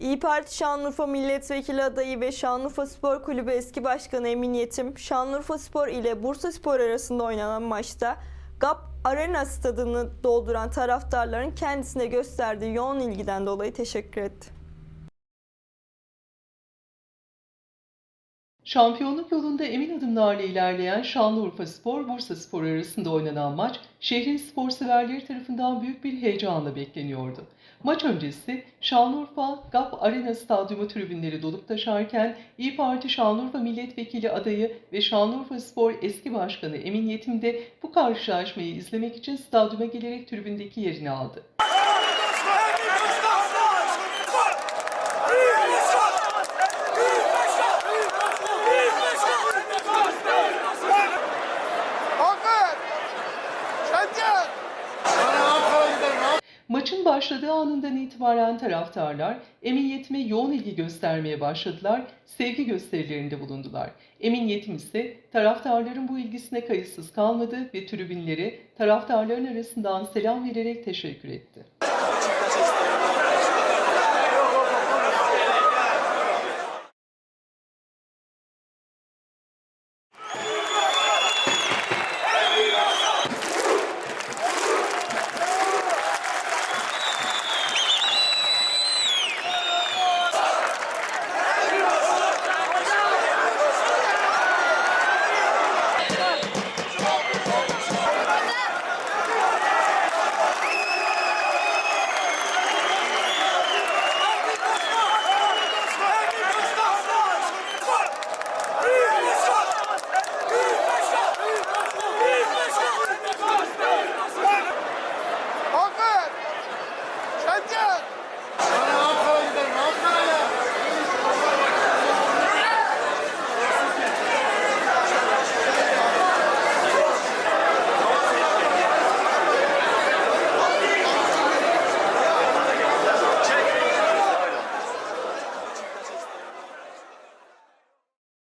İyi Parti Şanlıurfa Milletvekili adayı ve Şanlıurfa Spor Kulübü eski başkanı Emin Yetim, Şanlıurfa Spor ile Bursa Spor arasında oynanan maçta GAP Arena stadını dolduran taraftarların kendisine gösterdiği yoğun ilgiden dolayı teşekkür etti. Şampiyonluk yolunda emin adımlarla ilerleyen Şanlıurfa Spor, Bursa Spor arasında oynanan maç, şehrin spor severleri tarafından büyük bir heyecanla bekleniyordu. Maç öncesi Şanlıurfa GAP Arena Stadyumu tribünleri dolup taşarken İyi Parti Şanlıurfa Milletvekili adayı ve Şanlıurfa Spor eski başkanı Emin Yetim de bu karşılaşmayı izlemek için stadyuma gelerek tribündeki yerini aldı. Maçın başladığı anından itibaren taraftarlar Emin Yetim'e yoğun ilgi göstermeye başladılar, sevgi gösterilerinde bulundular. Emin Yetim ise taraftarların bu ilgisine kayıtsız kalmadı ve tribünleri taraftarların arasından selam vererek teşekkür etti.